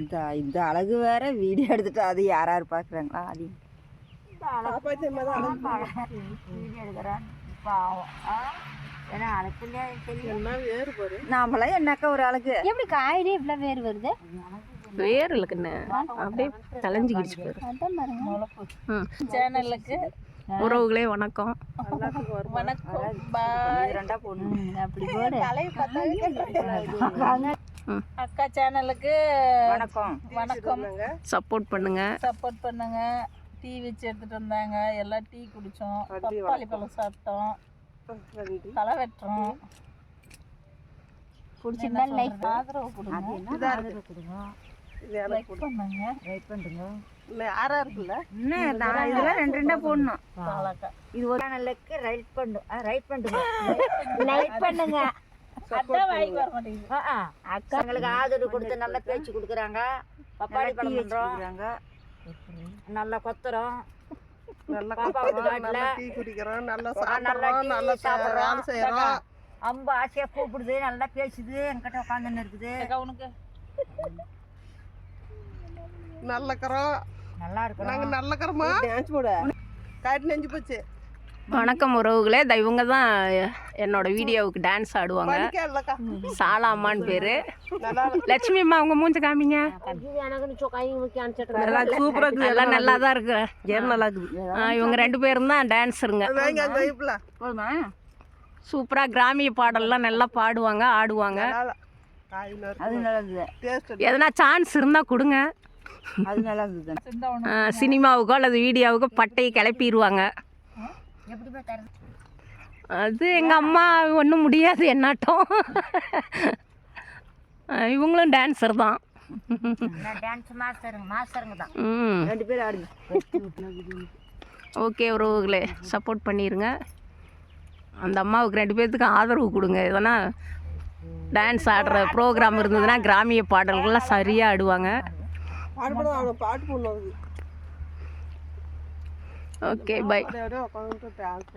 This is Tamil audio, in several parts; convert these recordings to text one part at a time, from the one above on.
இந்த இந்த அழகு வேற வீடியோ எடுத்துட்டு அது யார் யார் பார்க்குறாங்களா அது வேறு நாமெல்லாம் என்னக்கா ஒரு அழகு? எப்படி காயிலே இவ்வளோ வேர் வருது? வேர் இல்லைக்குன்னு அப்படியே தலைஞ்சிக்கிடுச்சு பாருங்க. சேனலுக்கு. உறவுகளே வணக்கம். வணக்கம். பாய். ரெண்டா பொண்ணு அப்படி போடு. அக்கா சேனலுக்கு வணக்கம். வணக்கம். சப்போர்ட் பண்ணுங்க. சப்போர்ட் பண்ணுங்க. டீ வச்சு எடுத்துட்டு வந்தாங்க. எல்லாம் டீ குடிச்சோம். பப்பாளி பழம் சாப்பிட்டோம். களை வெட்டுறோம் பிடிச்சிருந்தா லைக் ஆதரவு கொடுங்க. லைக் பண்ணுங்க. இருக்குல்ல? இன்னும் நான் இதெல்லாம் ரெண்டு ரெண்டா போடணும். இது ஒரு சேனலுக்கு ரைட் பண்ணு. ரைட் பண்ணுங்க. லைக் பண்ணுங்க. ஆதரவு கொடுத்து நல்ல பேச்சு கொடுக்குறாங்க. பப்பாளி பழம் பண்றோம். நல்லா கொத்துறோம். அம்பு ஆசையா கூப்பிடுது. நல்லா பேசுது. என்கிட்ட உட்காந்துன்னு இருக்குது. உனக்கு? நல்லக்கிறோம் நல்லா இருக்கிறோம். நாங்க நல்லக்கிறோமா டான்ஸ் போட. காட்டு நெஞ்சு போச்சு. வணக்கம் உறவுகளே. த- இவங்க தான் என்னோட வீடியோவுக்கு டான்ஸ் ஆடுவாங்க. சாலா அம்மான்னு பேரு. லட்சுமி அம்மா அவங்க மூஞ்ச காமிங்க. நல்லா சூப்பரா எல்லாம் நல்லா தான் இருக்கு. ஏன் நல்லா இருக்குது. இவங்க ரெண்டு பேரும் தான் டான்ஸருங்க சூப்பராக கிராமிய பாடல்லாம் நல்லா பாடுவாங்க ஆடுவாங்க. எதனா சான்ஸ் இருந்தால் கொடுங்க. அது நல்லா இருந்தது ஆ, சினிமாவுக்கோ அல்லது வீடியோவுக்கோ பட்டையை கிளப்பிடுவாங்க அது எங்கள் அம்மா ஒன்றும் முடியாது என்னாட்டம். இவங்களும் டான்ஸர் தான். டான்ஸ் மாஸ்டருங்க மாஸ்டருங்க தான். ம். ரெண்டு பேரும் ஆடுங்க. ஓகே உறவுகளே சப்போர்ட் பண்ணிடுங்க அந்த அம்மாவுக்கு ரெண்டு பேர்த்துக்கும் ஆதரவு கொடுங்க. எதனா டான்ஸ் ஆடுற ப்ரோக்ராம் இருந்ததுன்னா கிராமிய பாடல்கள்லாம் சரியாக ஆடுவாங்க. பாட்டு பை. டான்ஸ்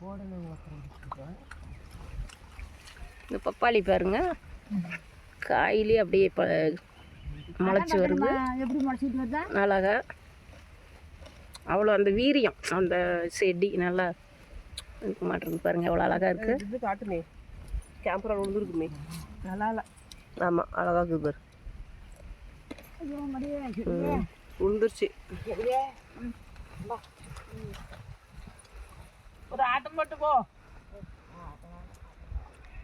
போடுறேன். இந்த பப்பாளி பாருங்க. காயிலே அப்படியே இப்போ முளைச்சி வருது. எப்படி முடிச்சிட்டு வருதா? அழகா. அவ்வளோ அந்த வீரியம் அந்த செடி நல்லா இருக்க மாட்டேங்குது பாருங்க எவ்வளோ அழகா இருக்கு. இது காட்டுமே. கேம்பரா விழுந்துருக்குமே. நல்லா இல்லை. ஆமாம் அழகா இருக்குது பாரு. ம், விழுந்துருச்சு ஒரு ஆட்டம் போட்டு போ.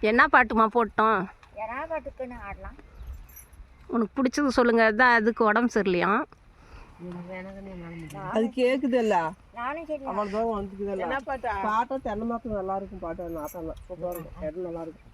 என்ன பாட்டுமா போட்டோம்? யாரா பாட்டுக்குன்னு ஆடலாம். உனக்கு பிடிச்சது சொல்லுங்க. அதான் அதுக்கு உடம்பு சரியில்லையாம் அது கேக்குதுல்ல? அவ்வளோதான் வந்துக்குதுல்ல? என்ன பாட்டு? பாட்டும் தென்னை மாத்தம் நல்லா இருக்கும் பாட்டு. நாட்டம் சூப்பராக இருக்கும். நல்லா இருக்கும்.